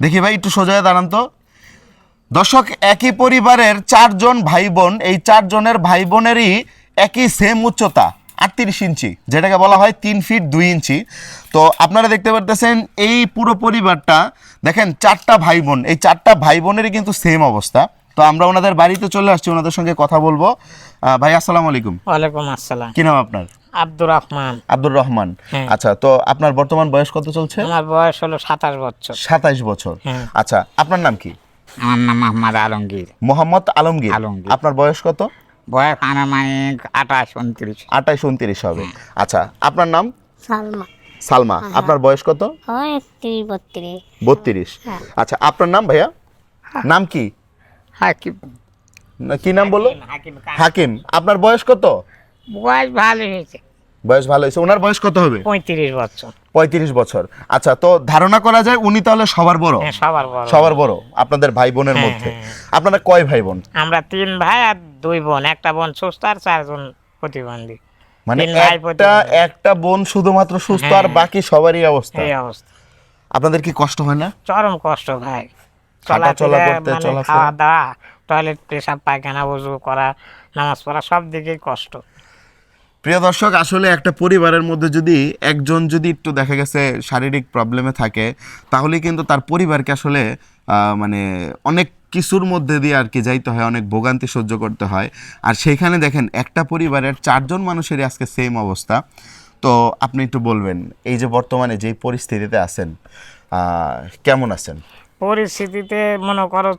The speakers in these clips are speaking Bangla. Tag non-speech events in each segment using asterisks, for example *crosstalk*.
দেখি ভাই একটু সোজা দাঁড়ান তো। দর্শক একই পরিবারের চারজন ভাই বোন এই চারজনের ভাই বোনেরই একই সেম উচ্চতা আটত্রিশ ইঞ্চি যেটাকে বলা হয় তিন ফিট দুই ইঞ্চি। তো আপনারা দেখতে পারতেছেন এই পুরো পরিবারটা দেখেন চারটা ভাই বোন এই চারটা ভাই বোনেরই কিন্তু সেম অবস্থা। তো আমরা ওনাদের বাড়িতে চলে আসছি ওনাদের সঙ্গে কথা বলব। ভাই আসসালামু আলাইকুম। ওয়ালাইকুম আসসালাম। কি নাম আপনার? আব্দুর রহমান। আব্দুর রহমান। হ্যাঁ। আচ্ছা তো আপনার বর্তমান বয়স কত চলছে? আমার বয়স হলো সাতাশ বছর। সাতাইশ বছর। হ্যাঁ। আচ্ছা আপনার নাম কি? আমার নাম মোহাম্মদ আলমগীর। মোহাম্মদ আলমগীর। আলমগীর। আপনার বয়স কত? বয়স আনুমানিক আঠাশ উনত্রিশ। আঠাইশ উনত্রিশ হবে। আচ্ছা আপনার নাম? সালমা। সালমা। আপনার বয়স কত? হয় বত্রিশ। বত্রিশ। হ্যাঁ। আচ্ছা আপনার নাম ভাইয়া? নাম কি? হাকিম। না, কি নাম বলো হাকিম। হাকিম। আপনার বয়স কত? বয়স ভালো হয়েছে। বয়স ভালো হয়েছে। ওনার বয়স কত হবে? পঁয়ত্রিশ বছর। পঁয়ত্রিশ বছর। আচ্ছা তো ধারণা করা যায় উনি তাহলে সবার বড়? হ্যাঁ সবার বড়। সবার বড় আপনাদের ভাই বোনের হ্যাঁ, মধ্যে। হ্যাঁ। আপনারা কয় ভাই বোন? আমরা তিন ভাই আর দুই বোন একটা বোন সুস্থ আর চারজন প্রতিবন্ধী। মানে একটা একটা বোন শুধুমাত্র সুস্থ আর। বাকি সবারই অবস্থা। এই অবস্থা। আপনাদের কি কষ্ট হয় না? চরম কষ্ট ভাই। হাঁটা চলা চলাফেরা, করতে, মানে চলাফেরা। খাওয়া দাওয়া টয়লেট পেশাব পায়খানা উজু করা নামাজ পড়া সব দিকেই কষ্ট। প্রিয় দর্শক, আসলে একটা পরিবারের মধ্যে যদি একজন যদি একটু দেখা গেছে শারীরিক প্রবলেমে থাকে, তাহলে কিন্তু তার পরিবারকে আসলে মানে অনেক কিছুর মধ্যে দিয়ে আর কি যাইতে হয়, অনেক ভোগান্তি সহ্য করতে হয়। আর সেইখানে দেখেন, একটা পরিবারের চারজন মানুষেরই আজকে সেম অবস্থা। তো আপনি একটু বলবেন, এই যে বর্তমানে যেই পরিস্থিতিতে আছেন কেমন আছেন? পরিস্থিতিতে মনে করো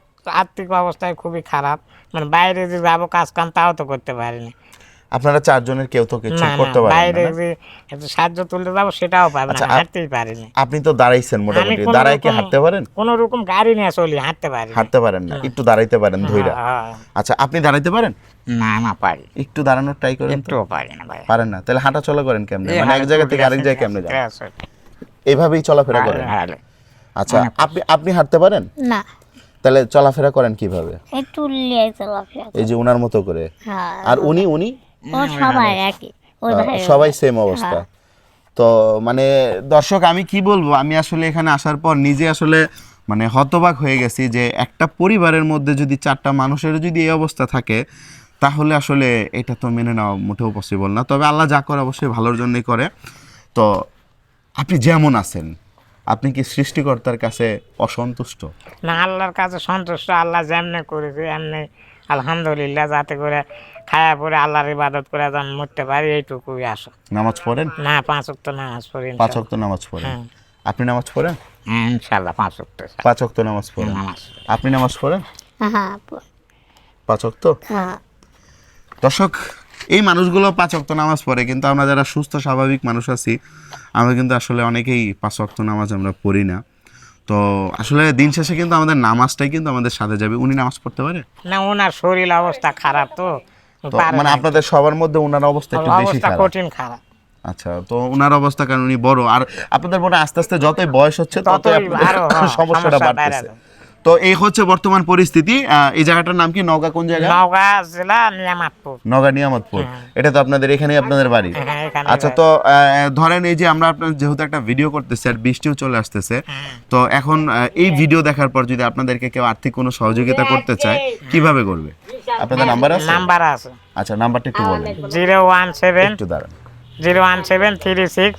আর্থিক অবস্থায় খুবই খারাপ। মানে বাইরে যে যাব, কাজ কাম, তাও তো করতে পারিনি। আপনারা চারজনের কেউ তো কিছু করতে পারেন না? যে একটু সাহায্য তুলতে যাব সেটাও পাবে আচ্ছা, না আপ- হাঁটতেই পারিনি। আপনি তো দাঁড়াইছেন মোটামুটি। দাঁড়ায় কি হাঁটতে পারেন? কোনো রকম গাড়ি নিয়ে চলি হাঁটতে পারি হাঁটতে পারেন না একটু দাঁড়াইতে পারেন ধইরা। হ্যাঁ, আচ্ছা আপনি দাঁড়াইতে পারেন? না না পারি। একটু দাঁড়ানোর ট্রাই করেন তো। একটুও পারি না ভাই। পারেন না তাহলে হাঁটা চলা করেন কেমনে? মানে এক জায়গা থেকে আরেক জায়গায় কেমনে যান? হ্যাঁ। এইভাবেই চলাফেরা করেন? আচ্ছা আপনি আপনি হাঁটতে পারেন? না। তাহলে চলাফেরা করেন কীভাবে? একটু লিয়ে চলাফেরা এই যে উনার মতো করে। হ্যাঁ। আর উনি উনি? ও সবাই একই। ওই ভাই সবাই সেম অবস্থা। তো মানে দর্শক আমি কি বলব? আমি আসলে এখানে আসার পর নিজে আসলে মানে হতবাক হয়ে গেছি যে একটা পরিবারের মধ্যে যদি চারটা মানুষের যদি এই অবস্থা থাকে তাহলে আসলে এটা তো মেনে নেওয়া মোটেও পসিবল না। তবে আল্লাহ যা করে অবশ্যই ভালোর জন্যই করে। তো আপনি যেমন আছেন আপনি কি সৃষ্টিকর্তার কাছে অসন্তুষ্ট? না আল্লাহর কাছে সন্তুষ্ট আল্লাহ যেমনি করেছে এমনি আলহামদুলিল্লাহ যাতে করে খায়া পরে আল্লাহর ইবাদত করে যেন মরতে পারি এইটুকুই আসো নামাজ পড়েন? না পাঁচ ওয়াক্ত নামাজ পড়ি পাঁচ অক্ত নামাজ পড়েন? হ্যাঁ। আপনি নামাজ পড়েন? হ্যাঁ ইনশাল্লাহ পাঁচ উঠতে পাঁচ অক্ত নামাজ পড়েন। নামাজ আপনি নামাজ পড়েন? হ্যাঁ পাঁচ অক্ত হ্যাঁ। দর্শক এই মানুষগুলো পাঁচ অক্ত নামাজ পড়ে কিন্তু আমরা যারা সুস্থ স্বাভাবিক মানুষ আছি আমরা কিন্তু আসলে অনেকেই পাঁচ অক্ত নামাজ আমরা পড়ি না। তো আসলে দিন শেষে কিন্তু আমাদের নামাজটাই কিন্তু আমাদের সাথে যাবে। উনি নামাজ পড়তে পারে? না ওনার শরীর অবস্থা খারাপ তো। মানে আপনাদের সবার মধ্যে ওনার অবস্থা একটু বেশি খারাপ? কঠিন খারাপ। আচ্ছা তো ওনার অবস্থা কারণ উনি বড়। আর আপনাদের মনে আস্তে আস্তে যতই বয়স হচ্ছে ততই হ্যাঁ, *laughs* সমস্যাটা সমস্যা বাড়তেছে। বেড়ে তো এই হচ্ছে বর্তমান পরিস্থিতি। এই জায়গাটার নাম কি? নওগাঁ কোন জায়গা? নওগাঁ জেলা নিয়ামাতপুর। নগা নিয়ামতপুর। এটা তো আপনাদের এখানেই আপনাদের বাড়ি। হ্যাঁ, আচ্ছা তো ধরেন এই যে আমরা আপনার যেহেতু একটা ভিডিও করতেছি আর বৃষ্টিও চলে আসতেছে তো এখন এই ভিডিও দেখার পর যদি আপনাদেরকে কেউ আর্থিক কোনো সহযোগিতা করতে চায় কীভাবে করবে? আপনাদের নাম্বার আছে? নাম্বার আছে। আচ্ছা নাম্বারটা একটু বলেন। জিরো ওয়ান সেভেন একটু দাঁড়ান। Zero one seven three six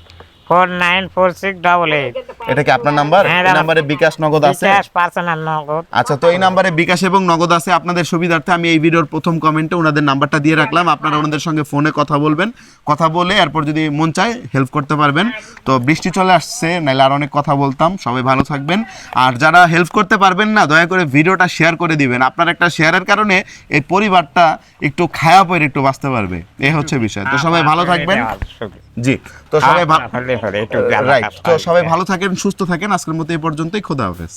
four nine four six double eight. এটা কি আপনার নাম্বার? হ্যাঁ, এই। নাম্বারে বিকাশ নগদ আছে? বিকাশ পার্সোনাল নগদ। আচ্ছা তো এই নাম্বারে বিকাশ এবং নগদ আছে। আপনাদের সুবিধার্থে আমি এই ভিডিওর প্রথম কমেন্টে ওনাদের নাম্বারটা দিয়ে রাখলাম। আপনারা ওনাদের সঙ্গে ফোনে কথা বলবেন। কথা বলে এরপর যদি মন চায় হেল্প করতে পারবেন। তো বৃষ্টি চলে আসছে নাহলে আর অনেক কথা বলতাম। সবাই ভালো থাকবেন। আর যারা হেল্প করতে পারবেন না দয়া করে ভিডিওটা শেয়ার করে দিবেন। আপনার একটা শেয়ারের কারণে এই পরিবারটা একটু খায়া পরে একটু বাঁচতে পারবে। এই হচ্ছে বিষয়। তো সবাই ভালো থাকবেন। জি। তো সবাই রাইট তো সবাই ভালো থাকেন সুস্থ থাকেন। আজকের মতো এই পর্যন্তই। খোদা হাফেজ।